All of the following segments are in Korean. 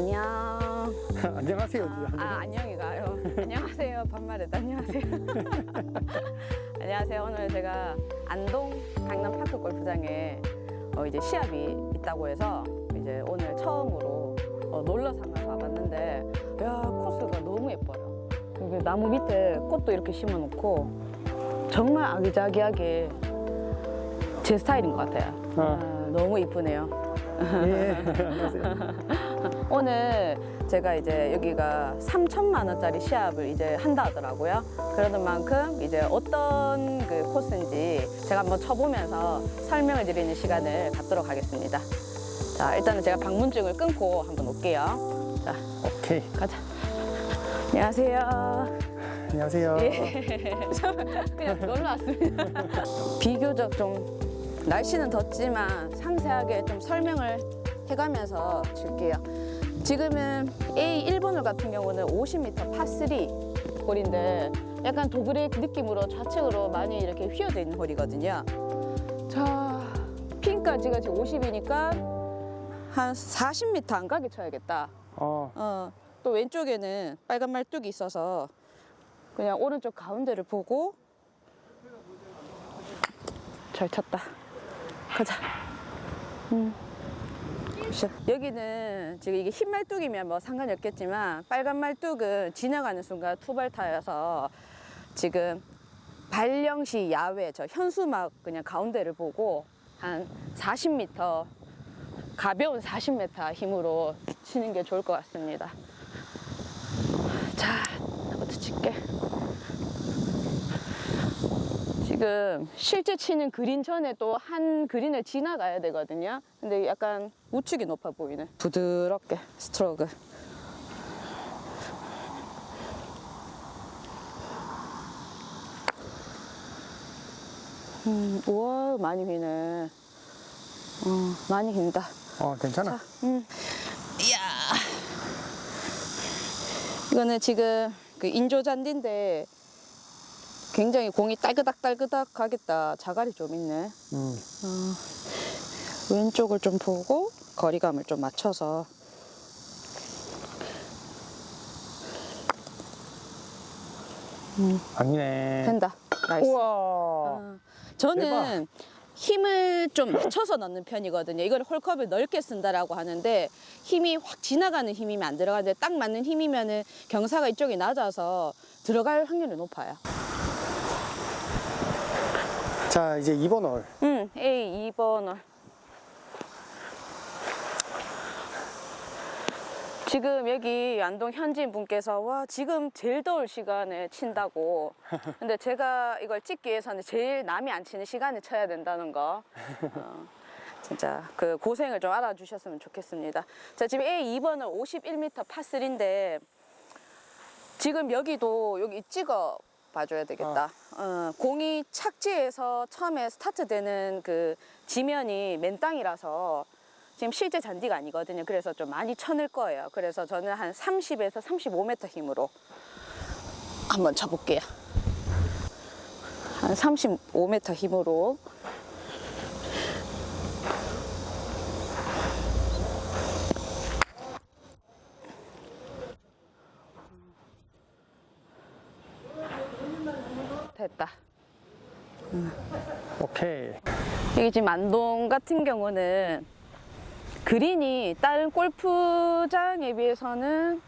안녕. 안녕하세요. 아, 아 안녕이가요. 안녕하세요. 반말했다. 안녕하세요. 안녕하세요. 오늘 제가 안동 강남 파크 골프장에 어, 이제 시합이 있다고 해서 이제 오늘 처음으로 어, 놀러 삼아서 와봤는데 야 코스가 너무 예뻐요. 여기 나무 밑에 꽃도 이렇게 심어놓고 정말 아기자기하게 제 스타일인 것 같아요. 어. 아, 너무 이쁘네요. 예, 안녕하세요. 오늘 제가 이제 여기가 3천만 원짜리 시합을 이제 한다 하더라고요. 그러는 만큼 이제 어떤 그 코스인지 제가 한번 쳐보면서 설명을 드리는 시간을 갖도록 하겠습니다. 자, 일단은 제가 방문증을 끊고 한번 올게요. 자, 오케이. 가자. 안녕하세요. 안녕하세요. 예. 그냥 놀러 왔습니다. 비교적 좀 날씨는 덥지만 상세하게 좀 설명을 해가면서 칠게요. 지금은 A 1번홀 같은 경우는 50m 파3 홀인데 약간 도그렉 느낌으로 좌측으로 많이 이렇게 휘어져 있는 홀이거든요. 자, 핀까지가 지금 50이니까 한 40m 안 가게 쳐야겠다. 어, 어, 또 왼쪽에는 빨간 말뚝이 있어서 그냥 오른쪽 가운데를 보고 잘 쳤다. 가자. 음. 굿샷. 여기는 지금 이게 흰 말뚝이면 뭐 상관이 없겠지만 빨간 말뚝은 지나가는 순간 투발타여서 지금 발령시 야외 저 현수막 그냥 가운데를 보고 한 40m 가벼운 40m 힘으로 치는 게 좋을 것 같습니다. 자, 나부터 칠게. 지금 실제 치는 그린 전에 또 한 그린을 지나가야 되거든요. 근데 약간 우측이 높아 보이네. 부드럽게 스트로크. 음, 우와, 많이 휘네. 어, 많이 흰다. 어, 괜찮아. 자, 음. 이야. 이거는 지금 그 인조 잔디인데 굉장히 공이 딸그닥딸그닥 하겠다. 자갈이 좀 있네. 음, 왼쪽을 좀 보고 거리감을 좀 맞춰서 아니네. 된다. 나이스. 우와. 어, 저는 힘을 좀 맞춰서 넣는 편이거든요. 이걸 홀컵을 넓게 쓴다라고 하는데 힘이 확 지나가는 힘이면 안 들어가는데 딱 맞는 힘이면은 경사가 이쪽이 낮아서 들어갈 확률이 높아요. 자, 이제 2번 홀. 응, A 2번 홀. 지금 여기 안동 현지인 분께서 와 지금 제일 더울 시간에 친다고. 근데 제가 이걸 찍기 위해서는 제일 남이 안 치는 시간에 쳐야 된다는 거. 어, 진짜 그 고생을 좀 알아주셨으면 좋겠습니다. 자 지금 A 2번은 51m 파3인데 지금 여기도 여기 찍어 봐줘야 되겠다. 어, 공이 착지해서 처음에 스타트되는 그 지면이 맨 땅이라서 지금 실제 잔디가 아니거든요. 그래서 좀 많이 쳐낼 거예요. 그래서 저는 한 30에서 35m 힘으로 한번 쳐볼게요. 한 35m 힘으로. 됐다. 오케이. 이게 지금 안동 같은 경우는 그린이 다른 골프장에 비해서는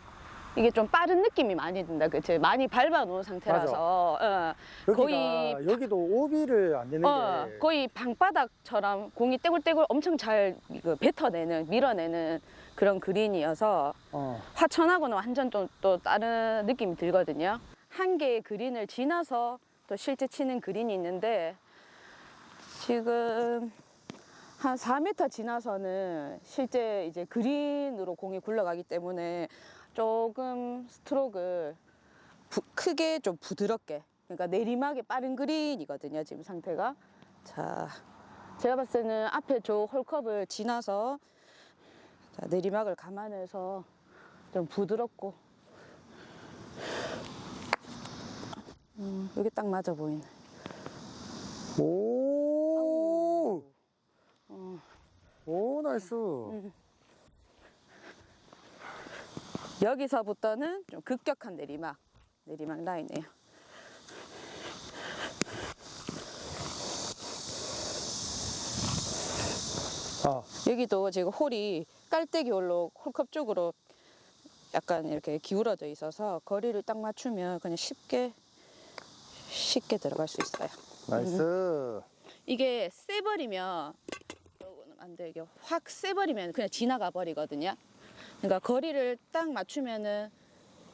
이게 좀 빠른 느낌이 많이 든다. 그치? 많이 밟아 놓은 상태라서. 어, 여기가, 거의 여기도 오비를 안 내는 어, 게. 거의 방바닥처럼 공이 떼굴떼굴 엄청 잘 이거 뱉어내는, 밀어내는 그런 그린이어서 어, 화천하고는 완전 또, 또 다른 느낌이 들거든요. 한 개의 그린을 지나서 또 실제 치는 그린이 있는데 지금 한 4m 지나서는 실제 이제 그린으로 공이 굴러가기 때문에 조금 스트로크를 부- 크게 좀 부드럽게 그러니까 내리막이 빠른 그린이거든요 지금 상태가. 자 제가 봤을 때는 앞에 저 홀컵을 지나서 자, 내리막을 감안해서 좀 부드럽고 음, 여기 딱 맞아 보이네 오! 어. 오, 나이스. 음. 여기서부터는 좀 급격한 내리막, 내리막 라인이에요. 아, 여기도 지금 홀이 깔때기 홀로 홀컵 쪽으로 약간 이렇게 기울어져 있어서 거리를 딱 맞추면 그냥 쉽게 쉽게 들어갈 수 있어요. 나이스. 이게 세버리면 요거는 안 돼. 이게 확 세버리면 그냥 지나가 버리거든요. 그러니까 거리를 딱 맞추면은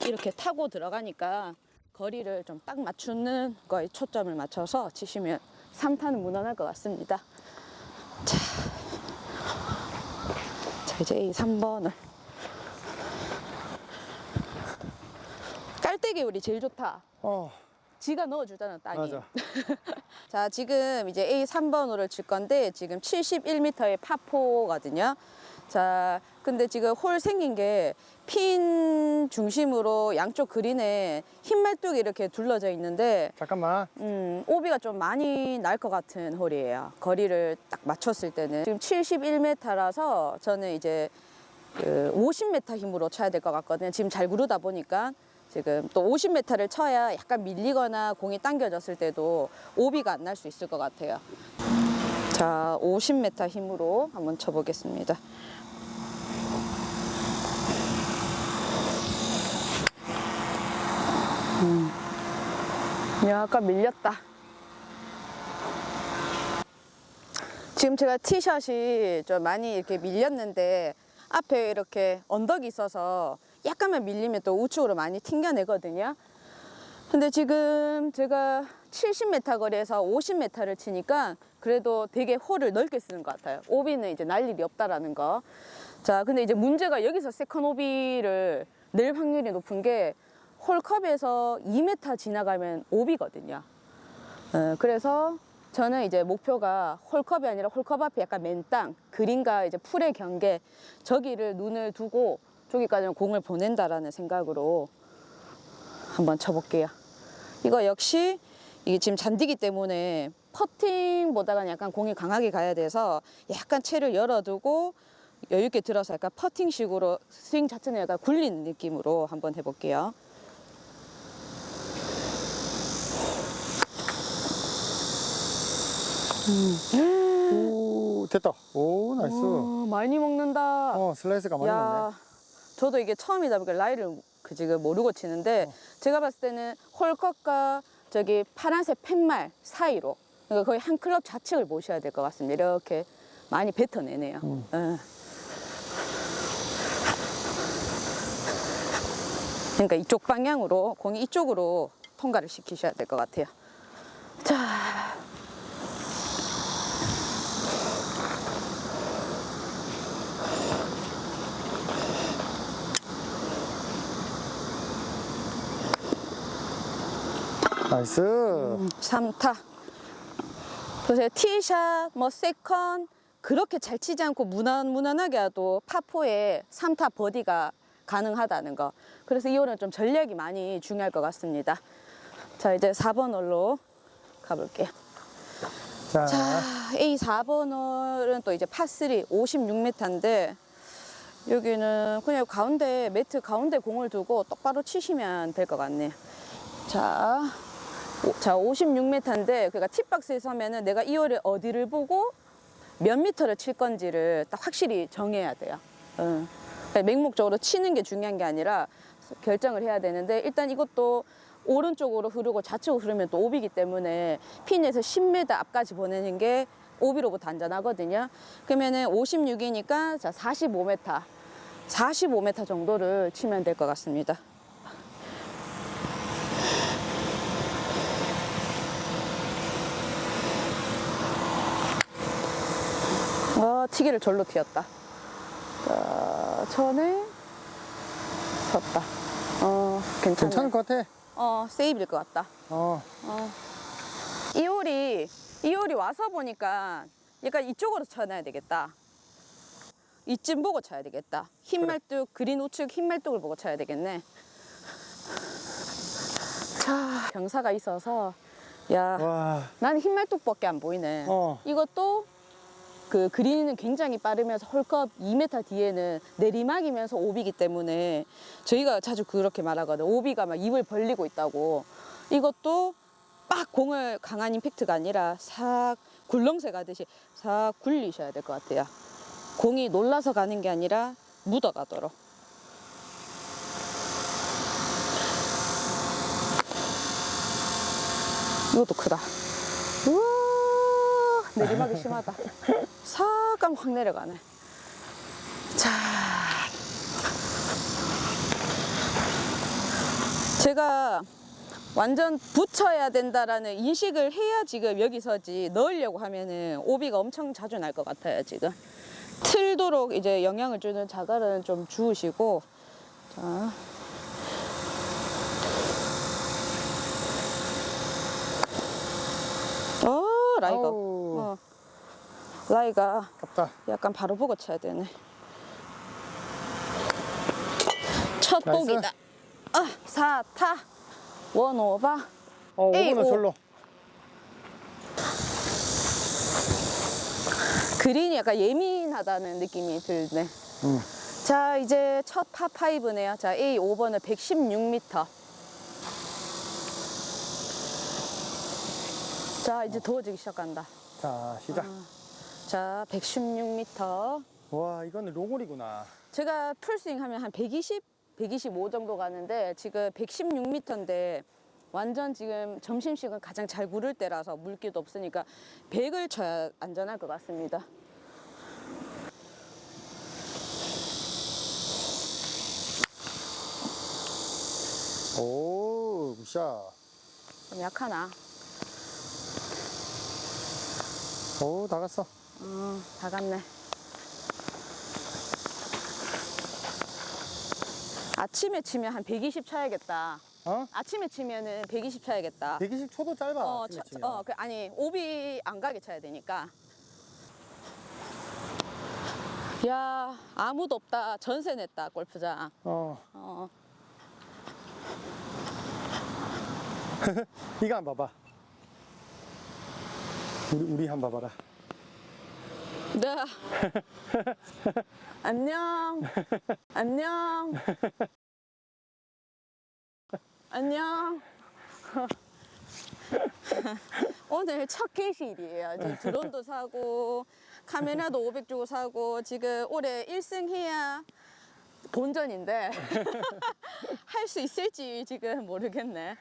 이렇게 타고 들어가니까 거리를 좀 딱 맞추는 거에 초점을 맞춰서 치시면 3타는 무난할 것 같습니다. 자, 자 이제 이 3번을 깔때기 우리 제일 좋다. 어, 지가 넣어주잖아 땅이. 맞아. 자, 지금 이제 A 3번 홀을 칠 건데 지금 71m의 파포거든요. 자, 근데 지금 홀 생긴 게 핀 중심으로 양쪽 그린에 흰 말뚝이 이렇게 둘러져 있는데 잠깐만. 음, 오비가 좀 많이 날 것 같은 홀이에요. 거리를 딱 맞췄을 때는 지금 71m라서 저는 이제 그 50m 힘으로 쳐야 될 것 같거든요. 지금 잘 구르다 보니까 지금 또 50m를 쳐야 약간 밀리거나 공이 당겨졌을 때도 오비가 안 날 수 있을 것 같아요. 자, 50m 힘으로 한번 쳐보겠습니다. 음. 약간 밀렸다. 지금 제가 티샷이 좀 많이 이렇게 밀렸는데 앞에 이렇게 언덕이 있어서 약간만 밀리면 또 우측으로 많이 튕겨내거든요. 근데 지금 제가 70m 거리에서 50m를 치니까 그래도 되게 홀을 넓게 쓰는 것 같아요. 오비는 이제 날 일이 없다라는 거. 자, 근데 이제 문제가 여기서 세컨 오비를 낼 확률이 높은 게 홀컵에서 2m 지나가면 오비거든요. 어, 그래서 저는 이제 목표가 홀컵이 아니라 홀컵 앞에 약간 맨땅, 그린과 이제 풀의 경계, 저기를 눈을 두고 저기까지는 공을 보낸다라는 생각으로 한번 쳐볼게요. 이거 역시 이게 지금 잔디기 때문에 퍼팅보다는 약간 공이 강하게 가야 돼서 약간 채를 열어두고 여유 있게 들어서 약간 퍼팅식으로 스윙 자체는 약간 굴린 느낌으로 한번 해볼게요. 오, 됐다. 오, 나이스. 오, 많이 먹는다. 어, 슬라이스가 많이 먹네. 저도 이게 처음이다 보니까 라이를 그 지금 모르고 치는데 어. 제가 봤을 때는 홀컵과 저기 파란색 팻말 사이로 그러니까 거의 한 클럽 좌측을 모셔야 될 것 같습니다. 이렇게 많이 뱉어내네요. 음. 예. 그러니까 이쪽 방향으로 공이 이쪽으로 통과를 시키셔야 될 것 같아요. 자, 나이스. 3타. 보세요. 티샷, 뭐 세컨 그렇게 잘 치지 않고 무난 무난하게 해도 파포에 3타 버디가 가능하다는 거. 그래서 이 홀은 좀 전략이 많이 중요할 것 같습니다. 자 이제 4번 홀로 가볼게요. 자, 자 A 4번 홀은 또 이제 파3 56m인데 여기는 그냥 가운데 매트 가운데 공을 두고 똑바로 치시면 될 것 같네요. 자, 오, 자 56m인데 그러니까 팁박스에 서면은 내가 이 홀에 어디를 보고 몇 미터를 칠 건지를 딱 확실히 정해야 돼요. 응. 그러니까 맹목적으로 치는 게 중요한 게 아니라 결정을 해야 되는데 일단 이것도 오른쪽으로 흐르고 좌측으로 흐르면 또 오비기 때문에 핀에서 10m 앞까지 보내는 게 오비로부터 안전하거든요. 그러면은 56이니까 자 45m, 45m 정도를 치면 될 것 같습니다. 와, 튀기를 절로 튀었다. 자, 전에 섰다. 어, 괜찮네. 괜찮을 것 같아. 어, 세이브일 것 같다. 어, 어. 이 홀이, 이 홀이 와서 보니까 약간 이쪽으로 쳐놔야 되겠다. 이쯤 보고 쳐야 되겠다. 흰 그래. 말뚝, 그린 우측 흰 말뚝을 보고 쳐야 되겠네. 자, 경사가 있어서, 야, 와, 나는 흰 말뚝밖에 안 보이네. 어. 이것도 그 그린은 굉장히 빠르면서 홀컵 2m 뒤에는 내리막이면서 오비기 때문에 저희가 자주 그렇게 말하거든. 오비가 막 입을 벌리고 있다고. 이것도 빡 공을 강한 임팩트가 아니라 싹 굴렁쇠 가듯이 싹 굴리셔야 될 것 같아요. 공이 놀라서 가는 게 아니라 묻어가도록. 이것도 크다. 우와, 내리막이 심하다. 사감 확 내려가네. 자. 제가 완전 붙여야 된다라는 인식을 해야 지금 여기 서지 넣으려고 하면은 오비가 엄청 자주 날 것 같아요, 지금. 틀도록 이제 영향을 주는 자갈은 좀 주우시고, 자. 어, 라이가. 아우. 어. 라이가 아깝다. 약간 바로 보고 쳐야 되네. 첫 나이스. 곡이다. 아, 사타. 원 오바. 어, 에이, 5번은 오. 절로. 그린이 약간 예민하다는 느낌이 들네. 응. 자, 이제 첫 파5네요. 자, A 5번은 116m. 자, 이제 더워지기 시작한다. 자, 시작. 자, 116m. 와, 이거는 롱홀이구나. 제가 풀스윙 하면 한 120, 125 정도 가는데 지금 116m인데 완전 지금 점심시간 가장 잘 구를 때라서 물기도 없으니까 100을 쳐야 안전할 것 같습니다. 오, 굿샷. 좀 약하나? 오, 다 갔어. 음, 다 갔네. 아침에 치면 한 120 쳐야겠다. 어? 아침에 치면은 120 쳐야겠다. 120 초도 짧아. 어, 아침에 쳐- 치면. 어, 그, 아니 오비 안 가게 쳐야 되니까. 야 아무도 없다. 전세 냈다 골프장. 어. 어, 이거 한번 봐봐. 우리, 우리 한 번 봐봐라. 네. 안녕. 안녕. 안녕. 오늘 첫. 지금 드론도 사고 카메라도 500 주고 사고 지금 올해 1승 해야 본전인데 할 수 있을지 지금 모르겠네.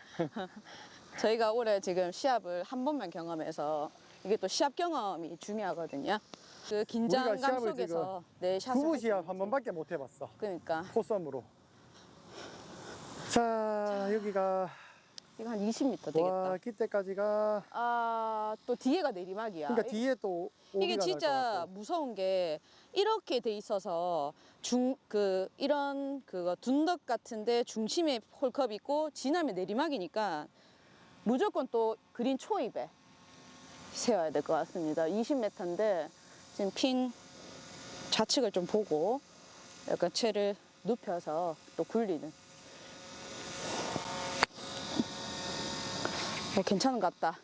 저희가 올해 지금 시합을 한 번만 경험해서 이게 또 시합 경험이 중요하거든요. 그 긴장감 시합을 속에서 내 샷을 부부 할수 시합. 한 번밖에 못 해봤어. 그러니까 포썸으로. 자, 여기가 이거 한 20m 되겠다. 와, 기때까지가 아, 또 뒤에가 내리막이야. 그러니까 뒤에 또 오비가 이게 진짜. 무서운 게 이렇게 돼 있어서 중 그 이런 그거 둔덕 같은데 중심에 홀컵 있고 지나면 내리막이니까 무조건 또 그린 초입에 세워야 될 것 같습니다. 20m인데 지금 핀 좌측을 좀 보고 약간 채를 눕혀서 또 굴리는. 어, 괜찮은 것 같다.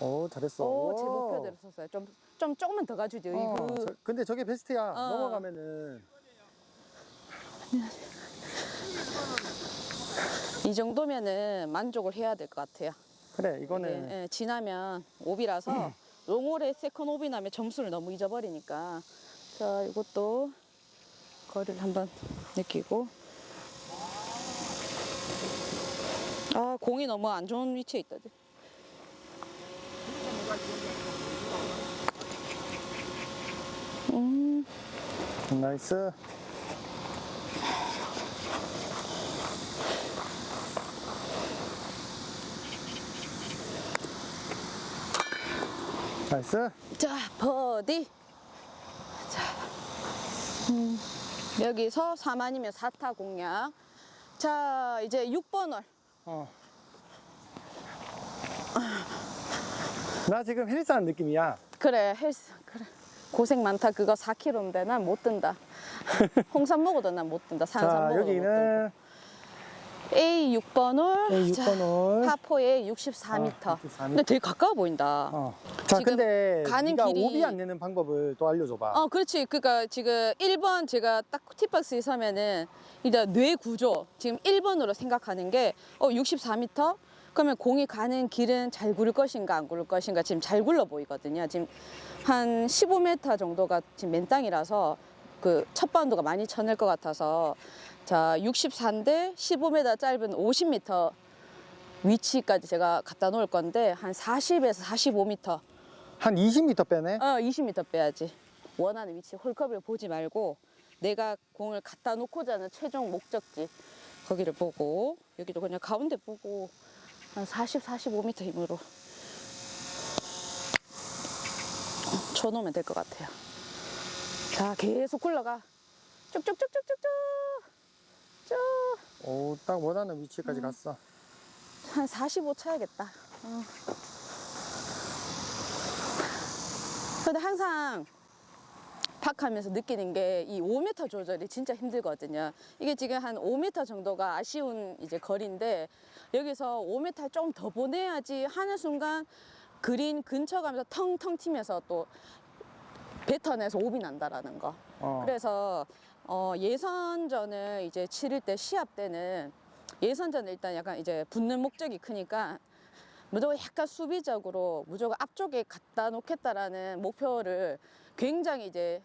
오, 잘했어. 오, 제 오. 목표대로 썼어요. 좀, 좀 조금만 더 가주죠. 어. 저- 근데 저게 베스트야. 어. 넘어가면은 이 정도면은 만족을 해야 될 것 같아요. 그래 이거는. 예, 예, 지나면 오비라서 롱홀에 세컨 오비 나면 점수를 너무 잊어버리니까. 자 이것도 거리를 한번 느끼고. 아 공이 너무 안 좋은 위치에 있다 음. 나이스. 나이스. 자, 버디. 자, 음, 여기서 4만이면 4타 공략. 자, 이제 6번 홀. 어. 나 지금 헬스 하는 느낌이야. 그래, 헬스. 그래. 고생 많다. 그거 4km인데 난 못 든다. 홍삼 먹어도 난 못 든다. 산삼 자 먹어도 못 든다. 여기는 A 6번 홀. A 6번 홀. 파포에 64m. 아, 64m. 근데 되게 가까워 보인다. 어. 자, 지금 근데 가는 네가 길이- 오비 안 내는 방법을 또 알려줘봐. 어, 그렇지. 그러니까 지금 1번 제가 딱 팁박스에 서면은 일단 뇌 구조 지금 1번으로 생각하는 게 어, 64m? 그러면 공이 가는 길은 잘 굴 것인가 안 굴 것인가 지금 잘 굴러 보이거든요. 지금 한 15m 정도가 지금 맨 땅이라서 그 첫 바운드가 많이 쳐낼 것 같아서 자 64인데 15m 짧은 50m 위치까지 제가 갖다 놓을 건데 한 40에서 45m 한 20m 빼네. 어, 20m 빼야지. 원하는 위치 홀컵을 보지 말고 내가 공을 갖다 놓고자 하는 최종 목적지 거기를 보고 여기도 그냥 가운데 보고 한 40, 45m 힘으로 쳐놓으면 될 것 같아요. 자, 계속 굴러가. 쭉쭉쭉쭉쭉쭉. 쭉. 오, 딱 원하는 위치까지 갔어. 한 45 쳐야겠다. 어. 근데 항상 팍하면서 느끼는 게 이 5m 조절이 진짜 힘들거든요. 이게 지금 한 5m 정도가 아쉬운 이제 거리인데 여기서 5m 좀 더 보내야지 하는 순간 그린 근처 가면서 텅텅 튀면서 또 뱉어내서 오비 난다라는 거. 어. 그래서 어, 예선전을 이제 치를 때 시합 때는 예선전은 일단 약간 이제 붙는 목적이 크니까 무조건 약간 수비적으로 무조건 앞쪽에 갖다 놓겠다라는 목표를 굉장히 이제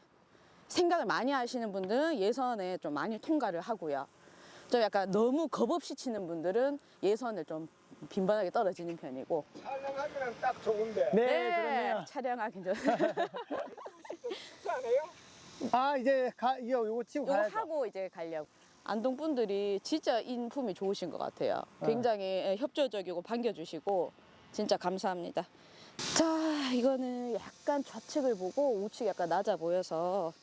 생각을 많이 하시는 분들은 예선에 좀 많이 통과를 하고요. 좀 약간 너무 겁 없이 치는 분들은 예선을 좀 빈번하게 떨어지는 편이고. 촬영하기는 딱 좋은데 네, 그러네요. 촬영하기 전? 아, 이제 가, 이거 요거 치고 이거 가야죠. 하고 이제 가려고. 안동 분들이 진짜 인품이 좋으신 것 같아요. 네. 굉장히 예, 협조적이고 반겨주시고 진짜 감사합니다. 자, 이거는 약간 좌측을 보고 우측이 약간 낮아 보여서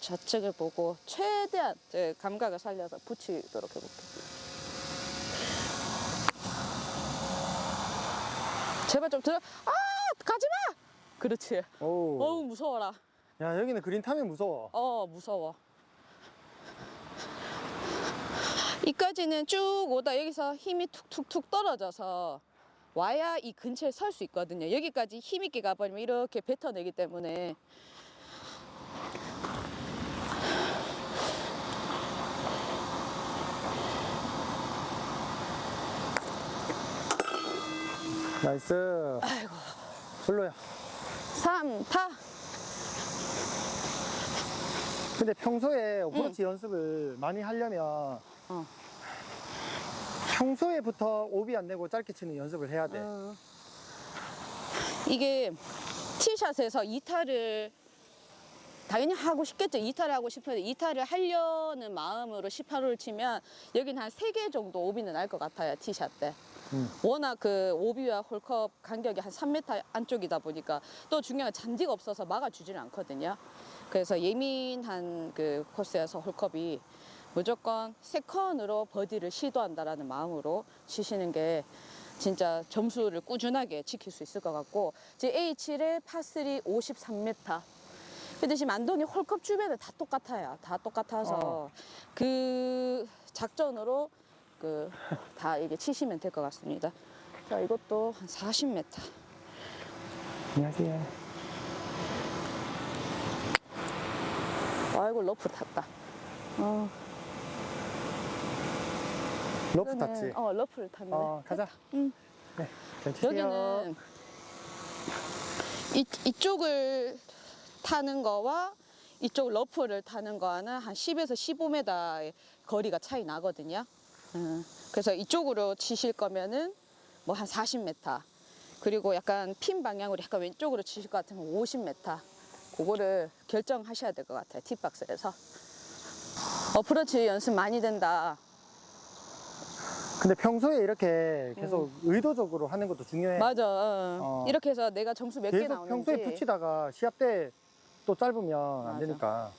좌측을 보고 최대한 이제 감각을 살려서 붙이도록 해볼게요. 제발 좀 들어. 아, 가지 마. 그렇지. 오. 어우 무서워라. 야, 여기는 그린 타면 무서워. 어 무서워 이까지는 쭉 오다 여기서 힘이 툭툭툭 떨어져서 와야 이 근처에 설 수 있거든요 여기까지 힘 있게 가버리면 이렇게 뱉어내기 때문에 나이스. 아이고 별로야. 3타 근데 평소에 어프로치 연습을 많이 하려면 어. 평소에부터 오비 안 내고 짧게 치는 연습을 해야 돼. 어. 이게 티샷에서 2타를 당연히 하고 싶겠죠. 2타를 하고 싶은데 2타를 하려는 마음으로 18호를 치면 여긴 한 3개 정도 오비는 날 것 같아요. 티샷 때. 음. 워낙 그 오비와 홀컵 간격이 한 3m 안쪽이다 보니까 또 중요한 건 잔디가 없어서 막아주지는 않거든요. 그래서 예민한 그 코스여서 홀컵이 무조건 세컨으로 버디를 시도한다라는 마음으로 치시는 게 진짜 점수를 꾸준하게 지킬 수 있을 것 같고 지금 A7에 파3 53m 근데 지금 안동이 홀컵 주변에 다 똑같아요. 다 똑같아서 어. 그 작전으로 그 다 이게 치시면 될 것 같습니다. 자 이것도 한 40m. 안녕하세요. 아이고 러프 탔다. 어, 러프 탔지? 어 러프를 탔네. 어, 가자. 응. 네. 여기는 이, 이쪽을 타는 거와 이쪽 러프를 타는 거와는 한 10에서 15m의 거리가 차이 나거든요. 음, 그래서 이쪽으로 치실 거면은 뭐 한 40m. 그리고 약간 핀 방향으로 약간 왼쪽으로 치실 것 같으면 50m. 그거를 결정하셔야 될 것 같아요. 팁박스에서. 어프로치 연습 많이 된다. 근데 평소에 이렇게 계속 의도적으로 하는 것도 중요해. 음. 맞아. 어. 어. 이렇게 해서 내가 점수 몇 개 계속 나오는지. 평소에 붙이다가 시합 때 또 짧으면 안 맞아. 되니까.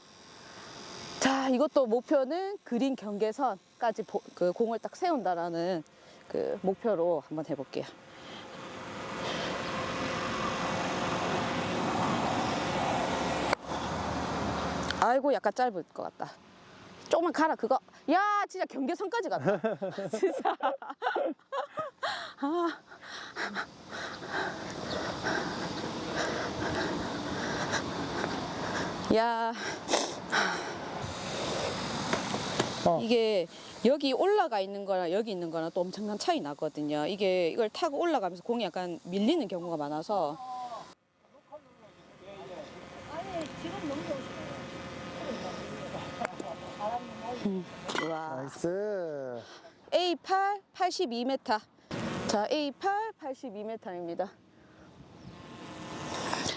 자, 이것도 목표는 그린 경계선까지 보- 그 공을 딱 세운다라는 그 목표로 한번 해볼게요. 아이고, 약간 짧을 것 같다. 조금만 가라 그거. 야 진짜 경계선까지 갔다. 진짜. 아. 야 어. 이게 여기 올라가 있는 거랑 여기 있는 거랑 또 엄청난 차이 나거든요. 이게 이걸 타고 올라가면서 공이 약간 밀리는 경우가 많아서. 와. 나이스. A8 82m. 자, A8 82m입니다.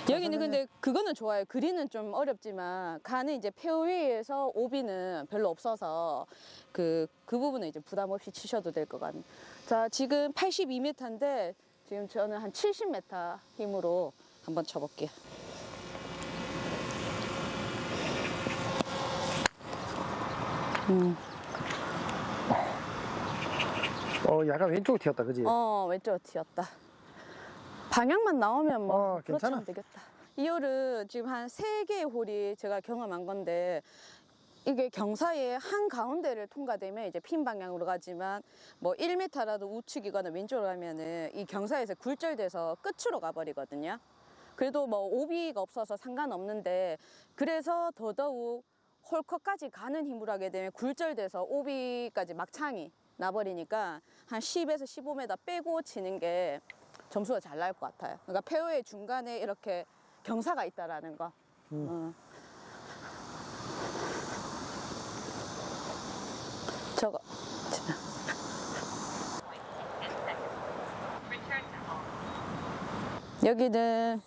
여기는 근데 그거는 좋아요. 그린은 좀 어렵지만 가는 이제 페어웨이에서 오비는 별로 없어서 그, 그 부분은 이제 부담 없이 치셔도 될 것 같네요. 자, 지금 82m인데 지금 저는 한 70m 힘으로 한번 쳐볼게요. 어, 약간 왼쪽으로 튀었다, 그지? 어, 왼쪽 튀었다. 방향만 나오면 뭐 어, 그렇게 괜찮아. 하면 되겠다. 이 홀은 지금 한 세 개의 홀이 제가 경험한 건데 이게 경사의 한 가운데를 통과되면 이제 핀 방향으로 가지만 뭐 1m라도 우측이거나 왼쪽으로 가면은 이 경사에서 굴절돼서 끝으로 가버리거든요. 그래도 뭐 오비가 없어서 상관없는데 그래서 더더욱 홀컷까지 가는 힘으로 하게 되면 굴절돼서 오비까지 막창이 나버리니까 한 10에서 15m 빼고 치는 게 점수가 잘 나올 것 같아요. 그러니까 페어의 중간에 이렇게 경사가 있다라는 거. 음. 어. 저거 여기는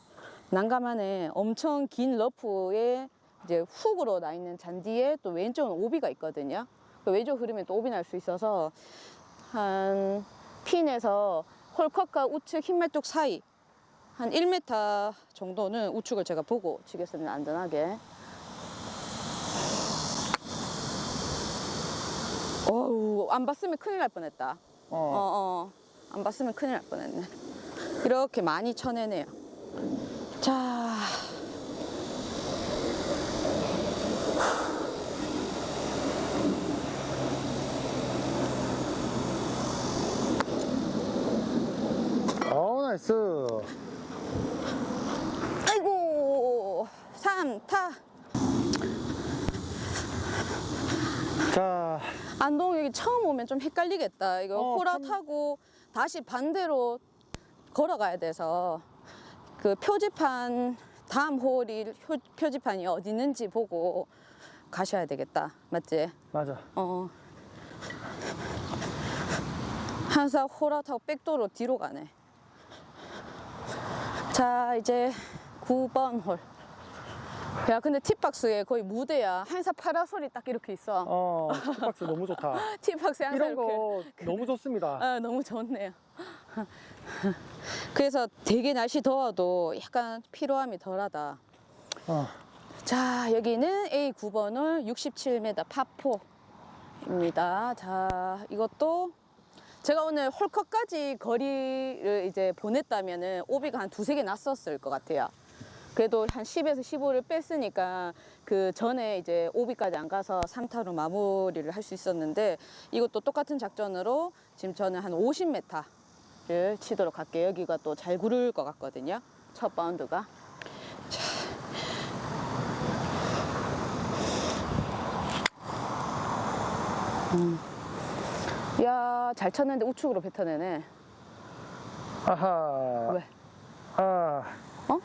난감하네. 엄청 긴 러프에 이제 훅으로 나 있는 잔디에 또 왼쪽은 오비가 있거든요. 그 왼쪽 흐르면 또 오비 날 수 있어서 한 핀에서 홀컵과 우측 흰말뚝 사이 한 1m 정도는 우측을 제가 보고 치겠습니다. 안전하게. 어우, 안 봤으면 큰일 날 뻔했다. 어, 어. 어. 안 봤으면 큰일 날 뻔했네. 이렇게 많이 쳐내네요. 자. 어, 나이스. 아이고. 3타. 자, 안동 여기 처음 오면 좀 헷갈리겠다. 이거 어, 호라 참- 타고 다시 반대로 걸어가야 돼서 그 표지판 다음 홀이 표, 표지판이 어디 있는지 보고 가셔야 되겠다. 맞지? 맞아. 어. 항상 호라 타고 백도로 뒤로 가네. 자, 이제 9번 홀. 야, 근데 팁박스에 거의 무대야. 항상 파라솔이 딱 이렇게 있어. 어, 박스 너무 좋다. 팁박스에 항상 이런 이렇게. 거 너무 좋습니다. 아, 너무 좋네요. 그래서 되게 날씨 더워도 약간 피로함이 덜하다. 어. 자, 여기는 A9번을 67m 파포입니다. 자, 이것도 제가 오늘 홀컵까지 거리를 이제 보냈다면은 오비가 한 두세 개 났었을 것 같아요. 그래도 한 10에서 15를 뺐으니까 그 전에 이제 오비까지 안 가서 3타로 마무리를 할 수 있었는데 이것도 똑같은 작전으로 지금 저는 한 50m를 치도록 할게요. 여기가 또 잘 구를 것 같거든요. 첫 바운드가. 야, 잘 쳤는데 우측으로 뱉어내네. 아하. 왜? 아. 어?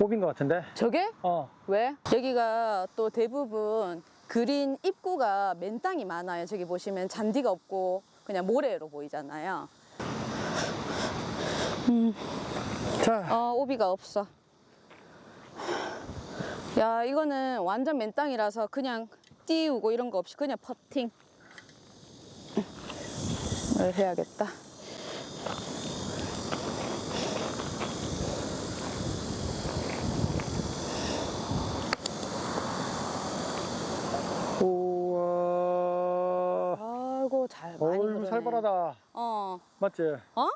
오빈 것 같은데? 저게? 어. 왜? 여기가 또 대부분 그린 입구가 맨 땅이 많아요. 저기 보시면 잔디가 없고 그냥 모래로 보이잖아요. 자, 어, 오비가 없어. 야, 이거는 완전 맨 땅이라서 그냥 띄우고 이런 거 없이 그냥 퍼팅. 을 해야겠다. 우와. 아이고, 잘 많이 어이구. 살벌하다. 어, 맞지? 어?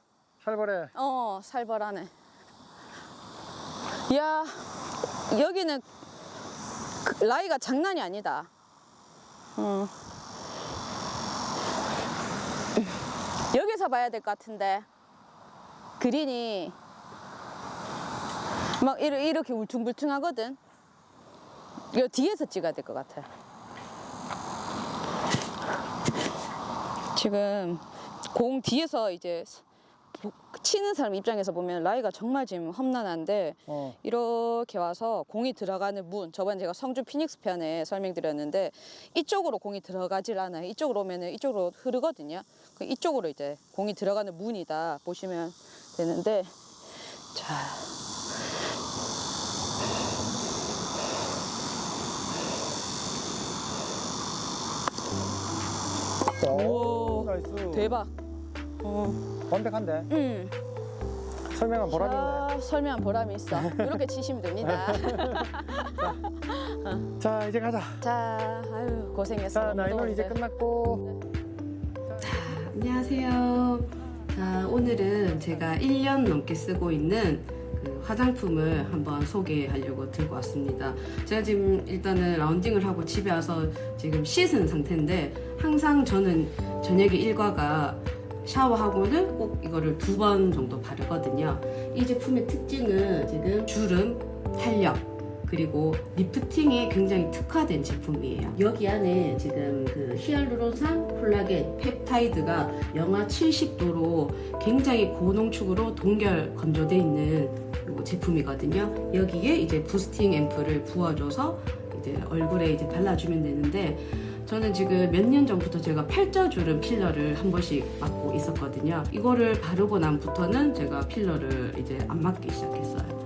살벌해. 어, 살벌하네. 야, 여기는 그 라이가 장난이 아니다. 어. 여기서 봐야 될 것 같은데 그린이 막 이렇게, 울퉁불퉁하거든. 이거 뒤에서 찍어야 될 것 같아. 지금 공 뒤에서 이제 보- 치는 사람 입장에서 보면 라이가 정말 지금 험난한데 어. 이렇게 와서 공이 들어가는 문 저번에 제가 성주 피닉스 편에 설명드렸는데 이쪽으로 공이 들어가질 않아요 이쪽으로 오면은 이쪽으로 흐르거든요 그 이쪽으로 이제 공이 들어가는 문이다 보시면 되는데 자 오, 우와, 나이스. 대박 어, 완벽한데? 음. 설명한 보람이 있네. 자, 설명한 보람이 있어 이렇게 치시면 됩니다 자, 이제 가자. 자 아유 고생했어 자, 나인홀 이제. 끝났고. 안녕하세요. 자, 오늘은 제가 1년 넘게 쓰고 있는 그 화장품을 한번 소개하려고 들고 왔습니다. 제가 지금 일단은 라운딩을 하고 집에 와서 지금 씻은 상태인데 항상 저는 저녁에 일과가 샤워하고는 꼭 이거를 두 번 정도 바르거든요. 이 제품의 특징은 지금 주름, 탄력, 그리고 리프팅에 굉장히 특화된 제품이에요. 여기 안에 지금 그 히알루론산, 콜라겐, 펩타이드가 영하 70도로 굉장히 고농축으로 동결 건조돼 있는 요 제품이거든요. 여기에 이제 부스팅 앰플을 부어줘서 이제 얼굴에 이제 발라주면 되는데 저는 지금 몇 년 전부터 제가 팔자주름 필러를 한 번씩 맞고 있었거든요. 이거를 바르고 난부터는 제가 필러를 이제 안 맞기 시작했어요.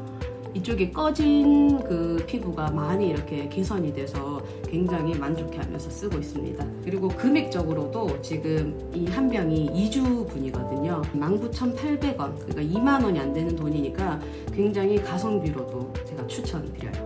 이쪽에 꺼진 그 피부가 많이 이렇게 개선이 돼서 굉장히 만족해 하면서 쓰고 있습니다. 그리고 금액적으로도 지금 이 한 병이 2주분이거든요. 19,800원, 그러니까 2만 원이 안 되는 돈이니까 굉장히 가성비로도 제가 추천드려요.